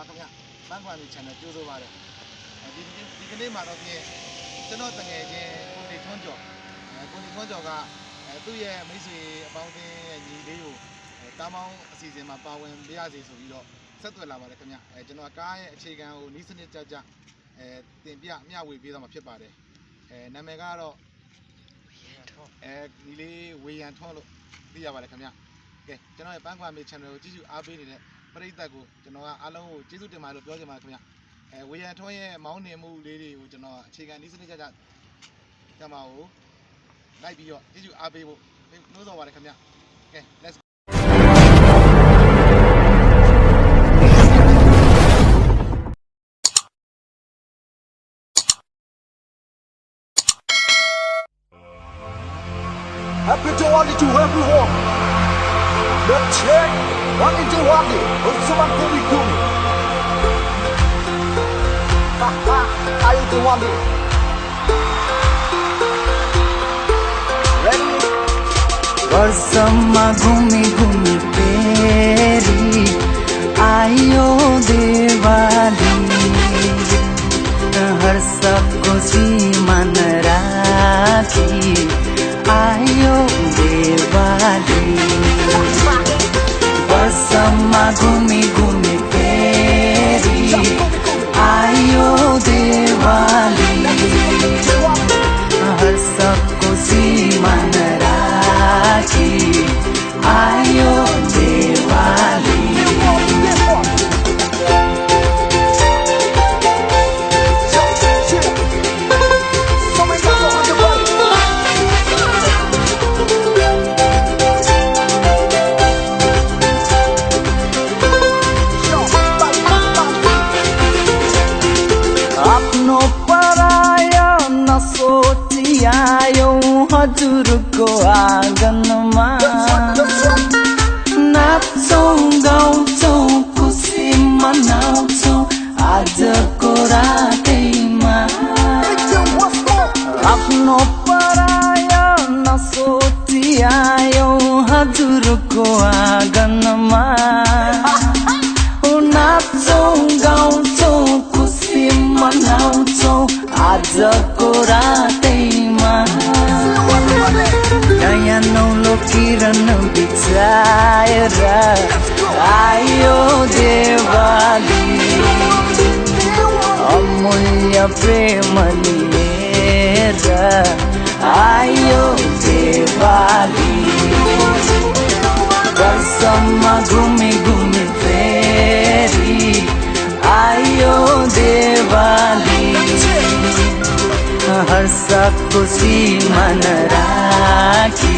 င်္ဂလာပါခင်ဗျဘန်းကွာမီ channel ကြိုးဆိုပါရအဲဒီဒီကနေ့မှာတော့ပြင်ကျွန်တော်တငယ်ချင်းကိုနေထွန်းကျော်အဲကိုနေထွန်းကျော်ကအဲသူ့ရဲ့မိတ်ဆွေအပေါင်းအသင်းရဲ့ညီလေးကိုအဲတားမောင်းအစီအစဉ်မှာပါဝင်ပြရစီဆိုပြီးတော့ဆက်သွယ်လာပါတယ်ခင်ဗျအဲကျွန်တော်ကားရဲ့အခြေခံကိုနီးစနစ်ကြကြအဲတင်ပြမျှဝေပေးတော့မှာဖြစ်ပါတယ်အဲနာမည်ကတော့အဲဒီလေးဝေယံထွန်းလို့သိရပါတယ်ခင်ဗျကဲကျွန်တော်ရဲ့ဘန်းကွာမီ channel ကိုကြည့်ကြအားပေးနေတဲ့ ပရိသတ်ကိုကျွန်တော်ကအားလုံးကိုကျေးဇူးတင်ပါတယ်လို့ပြောချင်ပါတယ်ခင်ဗျအဲဝေယံထွန်းရဲ့မောင်းနေမှုလေးတွေကိုကျွန်တော်အခြေခံနီးစနစ်ကြကြကြမှာကိုလိုက်ပြီးတော့ကျေးဇူးအားပေးဖို့နှိုးဆော်ပါတယ်ခင်ဗျကဲ let's Happy Diwali to everyone. Let's check. Oni Juwadi, Usuman Kumi Kumi. Ayo Juwadi. Ready? Varsama Gumi Gumi. amado me हजुरको आँगनमा। नाच्छौँ गाउँछौँ खुसी मनाउँछौँ आजको रातैमा। आफ्नो पराय नसोचिआयो हजुरको आँगनमा। नाच्छौँ गाउँछौँ खुसी मनाउँछौँ आजको रातैमा। नयाँ नौलो किरण बिछाएर आयो देवाली। अमूल्य प्रेम लिएर आयो देवाली। घुमी घुमी खुशी मन राखी।